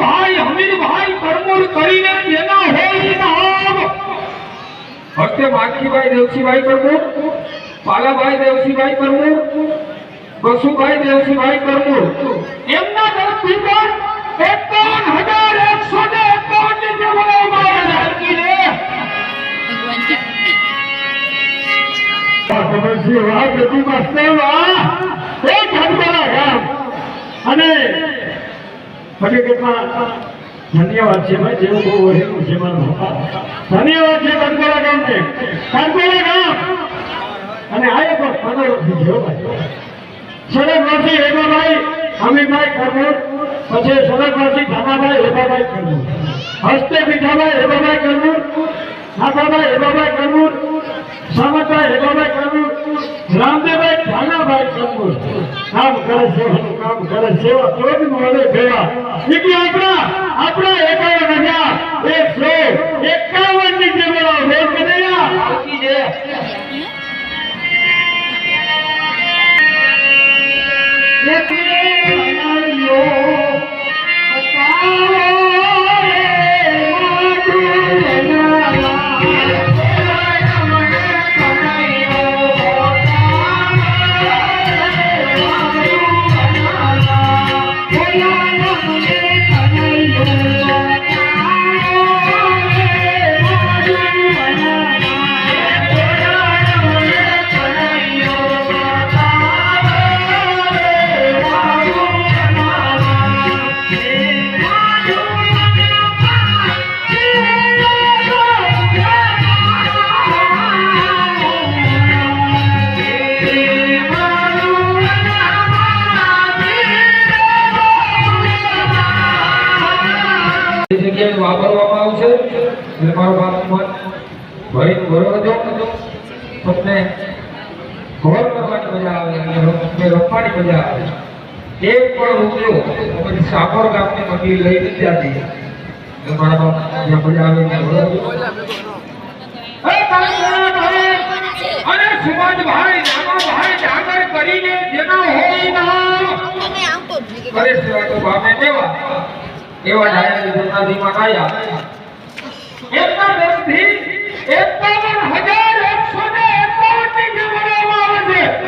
ભાઈ હમીરભાઈ કરમૂર કરીને જેના હોય નામ હસ્તે માખીભાઈ, દેવસીભાઈ કરમૂર, પાલાભાઈ, દેવસીભાઈ કરમૂર, બસુભાઈ, દેવસીભાઈ કરમૂર. એમના તરફથી પણ એકાવન હજાર એકસો ને એકાવનની જે બોલાવવામાં આવે છે હરકી રે. ભગવાન કે કમલસિંહ વાહ માસ્ટર વાહ એ ગામ અને હકીકતમાં ધન્યવાદ છે ભાઈ, જેવું બહુ રહેલું છે ધન્યવાદ છે ધનકોલા ગામને ધનકોલા ગામ. અને આ એક મનોરંજન છે ભાઈ. સડકવાસી હેમાભાઈ અમીભાઈ કરમોર, પછી સડકવાસી ધામાભાઈ હેમાભાઈ, કરમોર. હસ્તે મીઠાભાઈ, હેમાભાઈ, કરમોર નાથાભાઈ હેમાભાઈ કરમુર સામતભાઈ હેમાભાઈ કરમુર, રામદેવભાઈ ઠાનાભાઈ કરમુર. કામ કરે સેવાનું, કામ કરે સેવા તો જ મળે ભેળા એટલે આપણા આપણા એકાવન ઘોર કરવાની મજા આવે, અને રમવાની મજા આવે. એક પણ રૂપિયો પછી સાપર ગામની મંડી લઈ નથી જતી. મારા બાપ જ્યાં મજા આવે ત્યાં અને સુભાષભાઈ, રામાભાઈ, ડાંગર કરીને જેના હોય ના તમે આવતો જ નહીં કે કરે સેવા તો ભાવે દેવા એવા ડાયરી જન્માધીમાં આવ્યા એમના તરફથી એકાવન હજાર છે.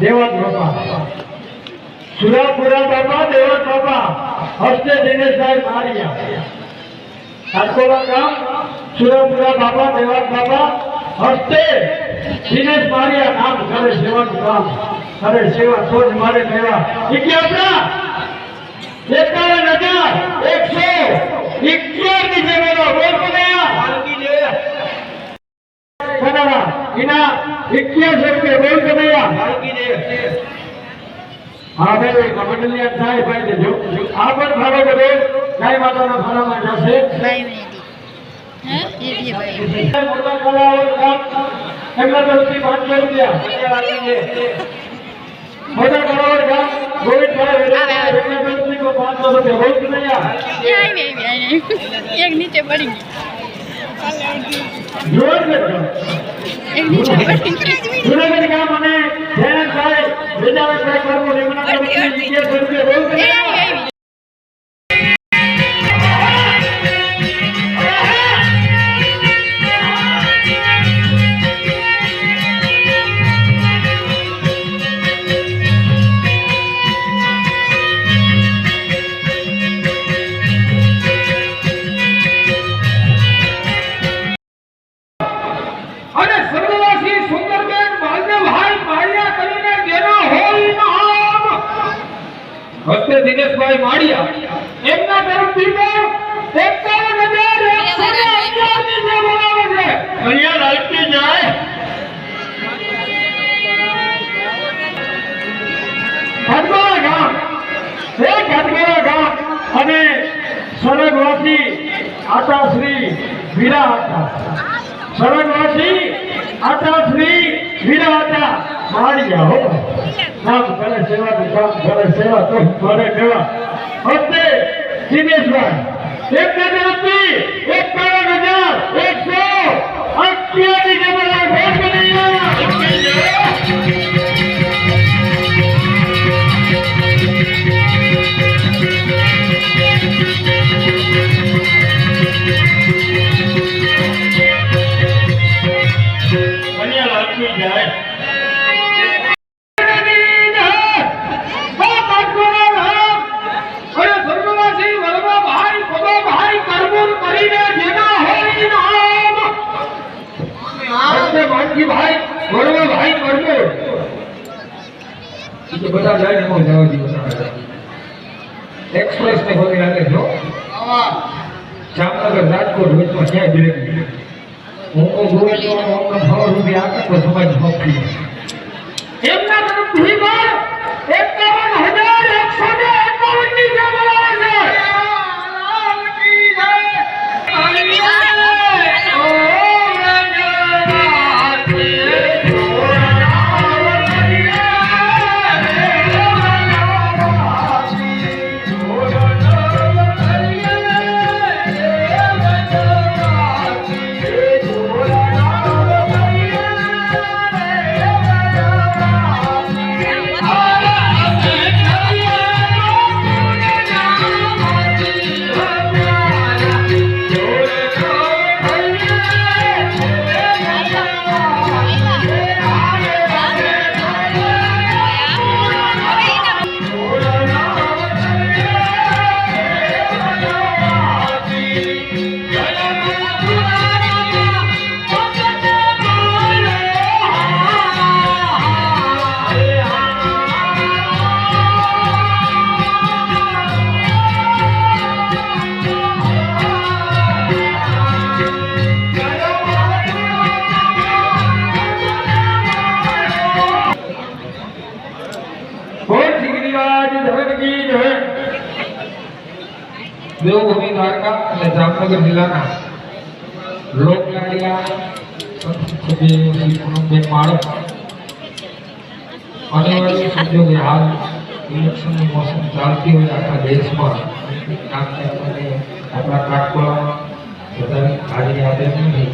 દેવત બાપા સુરાપુરા બાપા દેવત બાપા હસ્તે દિનેશભાઈ મારિયા કાટકોલા ગામ સુરાપુરા બાપા દેવત બાપા હસ્તે દિનેશ મારિયા નામ કરે સેવાનું કામ. કરે સેવા તો મારે લેવા એ કે આપણા એકાવન હજાર એકસો ઇક્યારની જમીનો બોલ કનૈયા કનરા ಇನ್ನ ઇક્યાસી રૂપિયા બોલ કનૈયા હા ભાઈ મંડળની થાય ભાઈ દેજો આ પણ ભાડો બધો ગાય માતાના ભાડામાં જશે. બાય મિનિટ હે? એ બી બાય મોટા કામ એમના તરફથી પાંચસો રૂપિયા. મોટા કલાઓ કામ ગોવિંદભાઈ આવે, આવે. એમના તરફથી કોઈ પાંચસો રૂપિયા. બોલ કનૈયા એ આવી આવી આવી એક નીચે પડી ગઈ. જોર લેજો નીચે જુનાગઢ ગામ અને જયંતભાઈ વેદાંતભાઈ કરવો એમના તરફથી ઇક્યાસી રૂપિયા સેવાનું કામ કરે સેવા તો કરે દેવા હસ્તે દિનેશભાઈ તો બધા જાય ને જવા દીધો એક્સપ્રેસ ને ખોલી રાખે છો જામનગર, રાજકોટ વચમાં ક્યાંય બ્રેક હું તો જોઈ તો અમને ખબર રૂપિયા આપે તો સમાજ ભક્તિ. એમના તરફથી એક કારણ હજાર, એકસો જામનગર જિલ્લાના લોકલાડીલા સંસદ સભ્ય શ્રી પૂનમબેન માળક અનિવાર્ય સંજોગે હાલ ઇલેક્શનની મોસમ ચાલતી હોય આખા દેશમાં. આપણા કાટકોળામાં બધાની હાજરી આપે નથી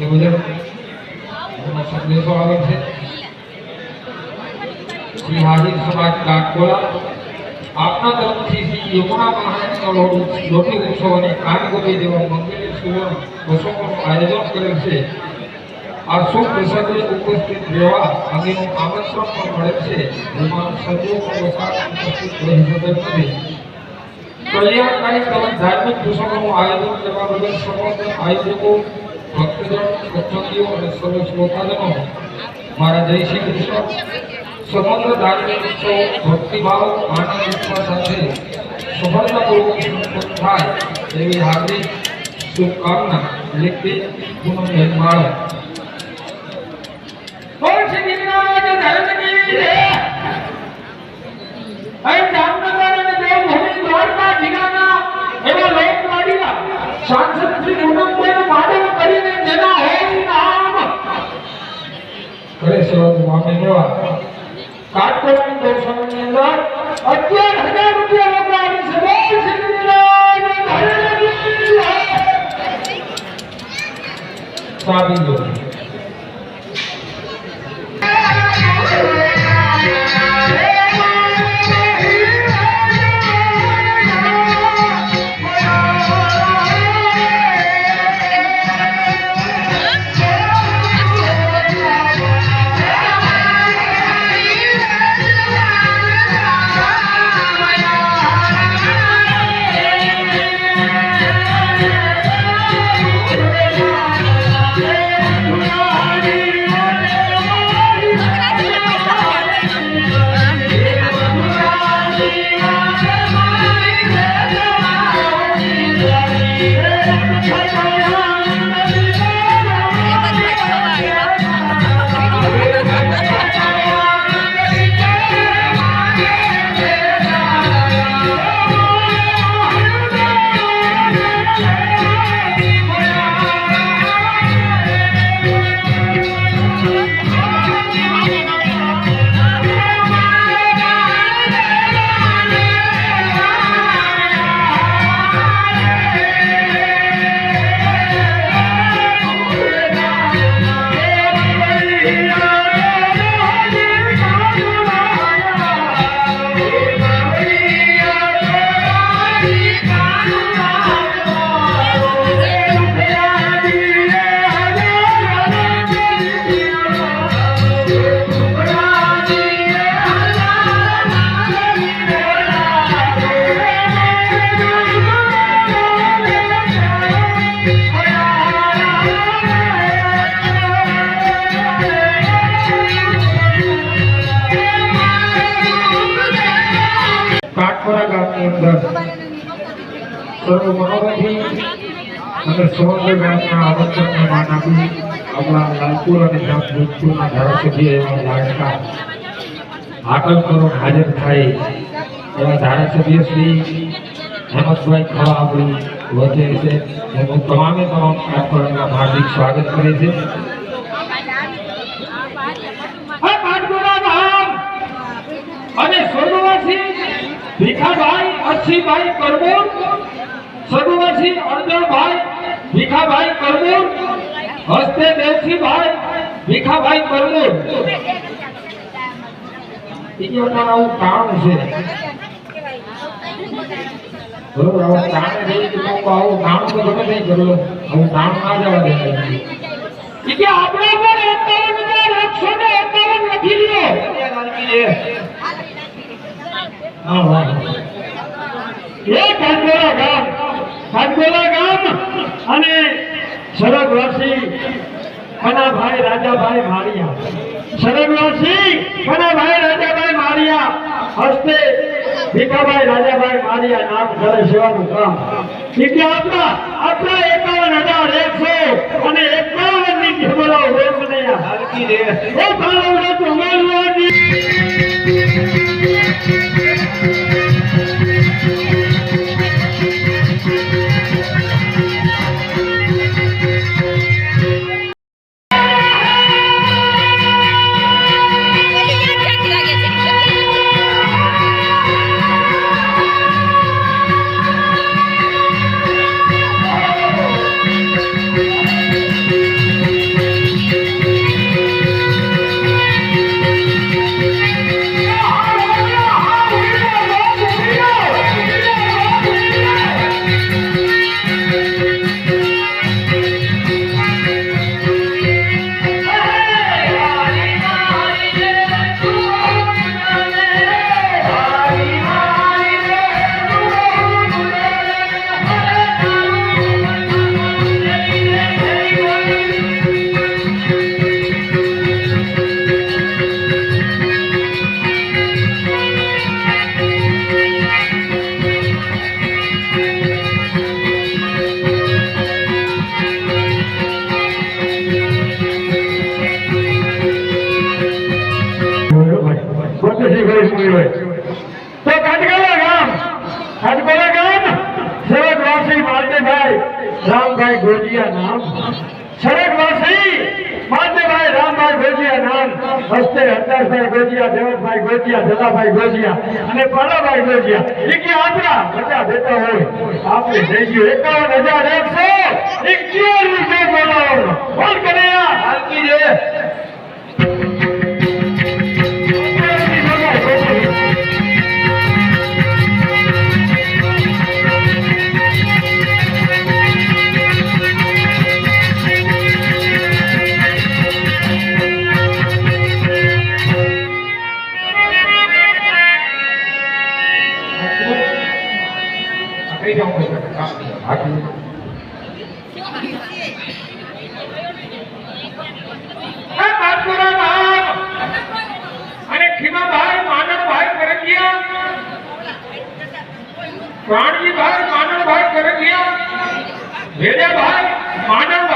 એ મુજબ સંદેશો આવે છે. શ્રી હાજીર સમાજ કાટકોળા આપના તરફથી શ્રી યમુના મહારાજનો લોટી ઉત્સવ અને કાનગોરી જેવા મંગળ સુવર્ણ પ્રસંગોનું આયોજન કરેલ છે આ શુભ પ્રસંગે ઉપસ્થિત રહેવા અંગેનું આમંત્રણ પણ મળે છે જેમાં સંજોગો વસાત ઉપસ્થિત રહી શકે નથી કલ્યાણકારી તેમજ ધાર્મિક પ્રસંગોનું આયોજન કરવા બદલ સમગ્ર આયોજકો ભક્તજન સત્સંગીઓ અને સર્વ શ્રોતાજનો મારા જય શ્રી કૃષ્ણ સમગ્ર ધાર્મિક ઉત્સવ ભક્તિભાવ આનંદ ઉત્સવ સાથે સફળતાપૂર્વક થાય એવી હાર્દિક શુભકામના લેખી પુનઃનિર્માણ સાંસદ શ્રી પૂનમભાઈ માધવ કરીને જેના હે નામ. કરે સેવા મામે મેવા કાટકોટની ગૌશાળાની અંદર અગિયાર હજાર રૂપિયા વપરાય છે બોલ શ્રી ગિરિરાજ સર્વ ગામના આપી આપણા લાલપુર અને જામ ધારાસભ્ય એવા લાડકા આકલ કરોડ હાજર થાય એવા ધારાસભ્ય શ્રી હેમંતભાઈ ખવા આપણી વધે છે. એનું તમામે તમામ કાટપરાના હાર્દિક સ્વાગત કરે છે. અને સ્વર્ગવાસી ભીખાભાઈ અચ્છીભાઈ કરમોર સ્વર્ગવાસી અર્જણભાઈ ભીખાભાઈ કરમોર, હસ્તે દેવસીભાઈ ભીખાભાઈ કરમોર. બીજું અત્યારે આવું છે. બરોબર, આવું કામ આવું કામ તો નહીં કરો. આવું કામ ના જવા દે કે આપણે પણ એકાવન હજાર એકસો ને એકાવન લખી હા એ કાંડોલા ગામ. કાંડોલા ગામ અને સરગવાસી કનાભાઈ રાજાભાઈ માળિયા. સરગવાસી કનાભાઈ રાજાભાઈ મારિયા હસ્તે ભીખાભાઈ રાજાભાઈ મારિયા નામ કરે સેવાનું કામ. એટલે આપણા આપણા એકાવન હજાર એકસો અને એકાવનની ખેમરો હોય મને હાલકી રે ઓ તારો તો હસ્તે હતાશભાઈ ગોજિયા, દેવતભાઈ ગોજિયા, જલાભાઈ ગોજિયા અને પાલાભાઈ ગોજિયા. એ કે આપણા બધા દેતા હોય. આપણે થઈ ગયું એકાવન હજાર એકસો રૂપિયા બોલાવો ફોન કરે હાલકી જે જાઉં પડશે હાથી અને ખીમાભાઈ માનણભાઈ કરંગિયા પ્રાણજીભાઈ માનણભાઈ કરંગિયા ભેડાભાઈ માનણભાઈ